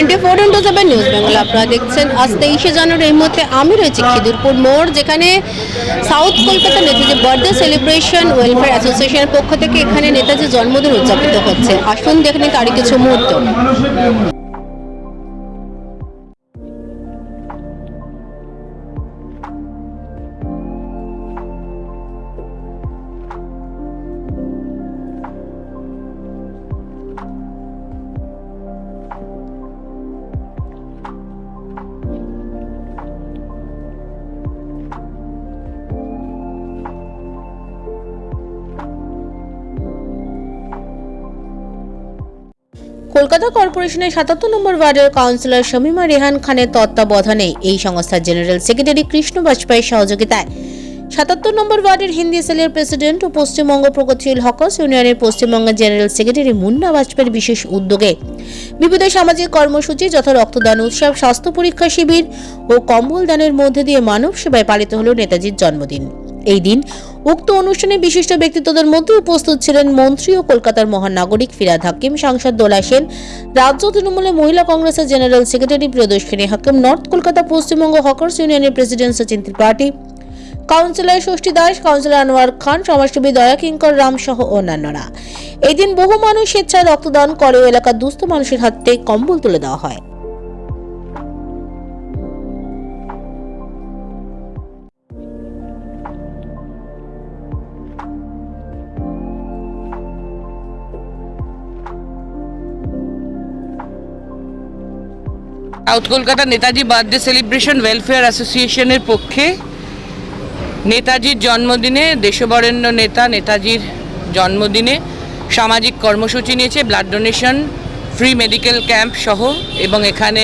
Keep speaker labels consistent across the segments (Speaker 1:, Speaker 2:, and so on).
Speaker 1: Twenty four into seven news Bengal. আপনারা দেখছেন আজ তেইশে জানুয়ারি, এই মুহূর্তে আমি রয়েছি খিদুরপুর মোড়, যেখানে south Kolkata Netaji birthday celebration welfare অ্যাসোসিয়েশনের পক্ষ থেকে এখানে নেতাজি জন্মদিন উদযাপিত হচ্ছে। আসুন দেখেন তারই কিছু মুহূর্ত। কলকাতা কর্পোরেশনের সাতাত্তর নম্বর ওয়ার্ডের কাউন্সিলর শামিমা রেহান খানের তত্ত্বাবধানে এই সংস্থার জেনারেল সেক্রেটারি কৃষ্ণ বাজপেয়ীর সহযোগিতায় সাতাত্তর নম্বর ওয়ার্ডের হিন্দি সেলের প্রেসিডেন্ট ও পশ্চিমবঙ্গ প্রগতিশীল হকস ইউনিয়নের পশ্চিমবঙ্গের জেনারেল সেক্রেটারি মুন্না বাজপেয়ীর বিশেষ উদ্যোগে বিবিধ সামাজিক কর্মসূচি যথা রক্তদান উৎসব, স্বাস্থ্য পরীক্ষা শিবির ও কম্বল দানের মধ্যে দিয়ে মানব সেবায় পালিত হল নেতাজির জন্মদিন। এই দিন উক্ত অনুষ্ঠানে বিশিষ্ট ব্যক্তিত্বদের মধ্যে উপস্থিত ছিলেন মন্ত্রী ও কলকাতার মহানাগরিক ফিরাদ হাকিম, সাংসদ দোলা সেন, রাজ্য তৃণমূলের মহিলা কংগ্রেসের general secretary Priyadarshini Hakim, north Kolkata Paschimbanga hawkers ইউনিয়নের president Sachin Tripathi, councillor Shashthi Das, councillor Anwar Khan, সমাজসেবী দয়া কিঙ্কর রাম সহ অন্যান্যরা। এদিন বহু মানুষ স্বেচ্ছায় রক্তদান করে এলাকার দুস্থ মানুষের হাতে কম্বল তুলে দেওয়া হয়।
Speaker 2: South Kolkata Netaji birthday celebration welfare অ্যাসোসিয়েশনের পক্ষে নেতাজির জন্মদিনে দেশবরেণ্য নেতা নেতাজির জন্মদিনে সামাজিক কর্মসূচি নিয়েছে blood donation free medical camp সহ এবং এখানে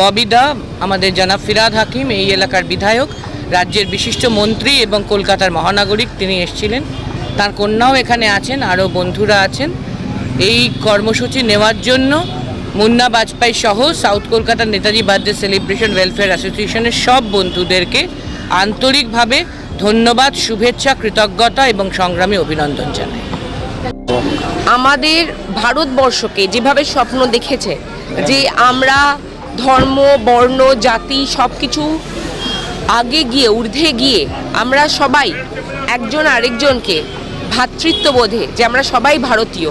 Speaker 2: ববিদা আমাদের জানা ফিরাদ হাকিম, এই এলাকার বিধায়ক, রাজ্যের বিশিষ্ট মন্ত্রী এবং কলকাতার মহানাগরিক তিনি এসেছিলেন। তার কন্যাও এখানে আছেন, আরও বন্ধুরা আছেন। এই কর্মসূচি নেওয়ার জন্য মুন্না বাজপেয়ী সহ সাউথ কলকাতার নেতাজি বার্থডে সেলিব্রেশন ওয়েলফেয়ার অ্যাসোসিয়েশনের সব বন্ধুদেরকে আন্তরিকভাবে ধন্যবাদ, শুভেচ্ছা, কৃতজ্ঞতা এবং সংগ্রামী অভিনন্দন জানাই।
Speaker 3: আমাদের ভারতবর্ষকে যেভাবে স্বপ্ন দেখেছে, যে আমরা ধর্ম, বর্ণ, জাতি সব কিছু আগে গিয়ে, ঊর্ধ্বে গিয়ে আমরা সবাই একজন আরেকজনকে ভ্রাতৃত্ববোধে যে আমরা সবাই ভারতীয়,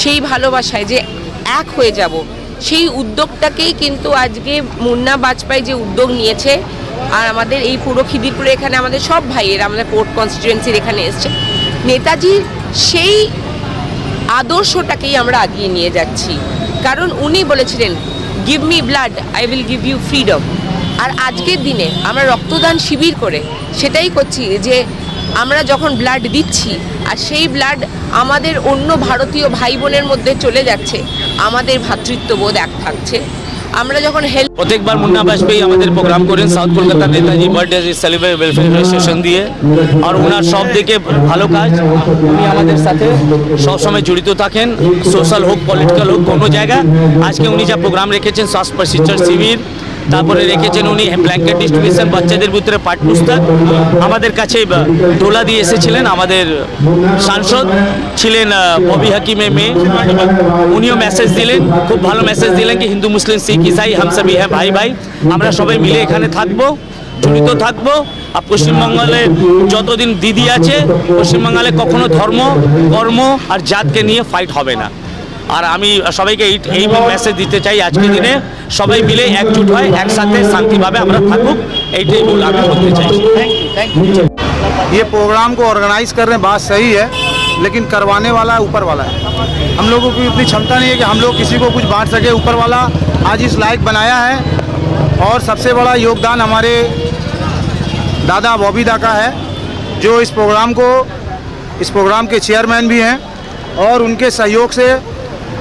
Speaker 3: সেই ভালোবাসায় যে এক হয়ে যাব সেই উদ্যোগটাকেই কিন্তু আজকে মুন্না বাজপেয়ী যে উদ্যোগ নিয়েছে, আর আমাদের এই পুরো খিদিরপুরে এখানে আমাদের সব ভাইয়ের, আমাদের পোর্ট কনস্টিটুয়েন্সির এখানে এসছে। নেতাজির সেই আদর্শটাকেই আমরা আগিয়ে নিয়ে যাচ্ছি। কারণ উনি বলেছিলেন give me blood I will give you freedom আর আজকের দিনে আমরা রক্তদান শিবির করে সেটাই করছি যে আমরা যখন ব্লাড দিচ্ছি, আর সেই ব্লাড আমাদের অন্য ভারতীয় ভাই বোনের মধ্যে চলে যাচ্ছে, আমাদের ভ্রাতৃত্ববোধ এক থাকছে। আমরা যখন হেল্প
Speaker 4: প্রত্যেকবার মুন্না বাজপেয়ী আমাদের প্রোগ্রাম করেন সাউথ কলকাতার Netaji birthday celebrate welfare association দিয়ে। আর ওনার সব দিকে ভালো কাজ। উনি আমাদের সাথে সবসময় জড়িত থাকেন সোশ্যাল হোক পলিটিক্যাল হোক, কোনো জায়গা। আজকে উনি যা প্রোগ্রাম রেখেছেন শ্বাস প্রশিক্ষণ শিবির তারপরে রেখেছেন উনি ব্ল্যাঙ্কেট ডিস্ট্রিবিউশন বাচ্চাদের ভিতরে পাঠ পুস্তক আমাদের কাছে ডোলা দিয়ে এসেছিলেন আমাদের সাংসদ ছিলেন ববি হাকিমের মেয়ে। উনিও মেসেজ দিলেন, খুব ভালো মেসেজ দিলেন কি হিন্দু, মুসলিম, শিখ, ইসাই হামসাবি হ্যাঁ ভাই ভাই। আমরা সবাই মিলে এখানে থাকব, জড়িত থাকব। আর পশ্চিমবঙ্গে যতদিন দিদি আছে পশ্চিমবাংলে কখনো ধর্ম, কর্ম আর জাতকে নিয়ে ফাইট হবে না। আর আমি সবাইকে এই এই মেসেজ দিতে চাই আজকের দিনে সবাই মিলে একজুট হয় একসাথে শান্তিভাবে আমরা থাকুক এইটাই বল আমি বলতে চাইছি থ্যাংক ইউ থ্যাংক ইউ
Speaker 5: ये प्रोग्राम को ऑर्गेनाइज कर रहे हैं बात सही है लेकिन करवाने वाला ऊपर वाला है हम लोगों की उतनी क्षमता नहीं है कि हम लोग किसी को कुछ बांट सके ऊपर वाला आज इस लायक बनाया है और सबसे बड़ा योगदान हमारे दादा बॉबीदा का है जो इस प्रोग्राम को इस प्रोग्राम के चेयरमैन भी हैं और उनके सहयोग से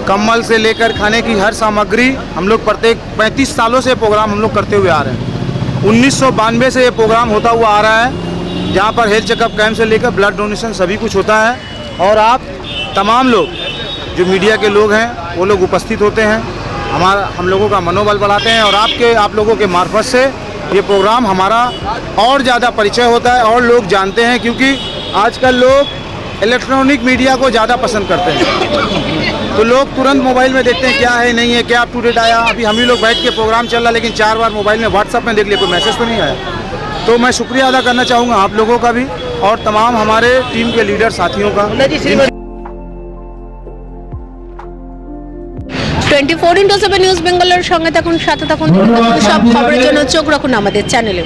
Speaker 5: कम्बल से लेकर खाने की हर सामग्री हम लोग प्रत्येक 35 सालों से प्रोग्राम हम लोग करते हुए आ रहे हैं। उन्नीस सौ बानवे से ये प्रोग्राम होता हुआ आ रहा है। जहाँ पर हेल्थ चेकअप कैंप से लेकर ब्लड डोनेशन सभी कुछ होता है। और आप तमाम लोग, जो मीडिया के लोग हैं, वो लोग उपस्थित होते हैं। हमारा, हम लोगों का मनोबल बढ़ाते हैं और आपके, आप लोगों के मार्फत से ये प्रोग्राम हमारा और ज़्यादा परिचय होता है और लोग जानते हैं क्योंकि आजकल लोग इलेक्ट्रॉनिक मीडिया को ज़्यादा पसंद करते हैं। तो लोग तुरंत मोबाइल में देखते हैं क्या है नहीं है क्या अप टू डेट आया अभी हम ही लोग बैठ के प्रोग्राम चल रहा है लेकिन चार बार मोबाइल में व्हाट्सअप में देख लिया कोई मैसेज तो नहीं आया तो मैं शुक्रिया अदा करना चाहूँगा आप लोगों का भी और तमाम हमारे टीम के लीडर साथियों का
Speaker 6: twenty four into seven news বেঙ্গলের সঙ্গে থাকুন সাথে থাকুন দেখতে থাকুন সব খবরের জন্য চোখ রাখুন আমাদের চ্যানেলে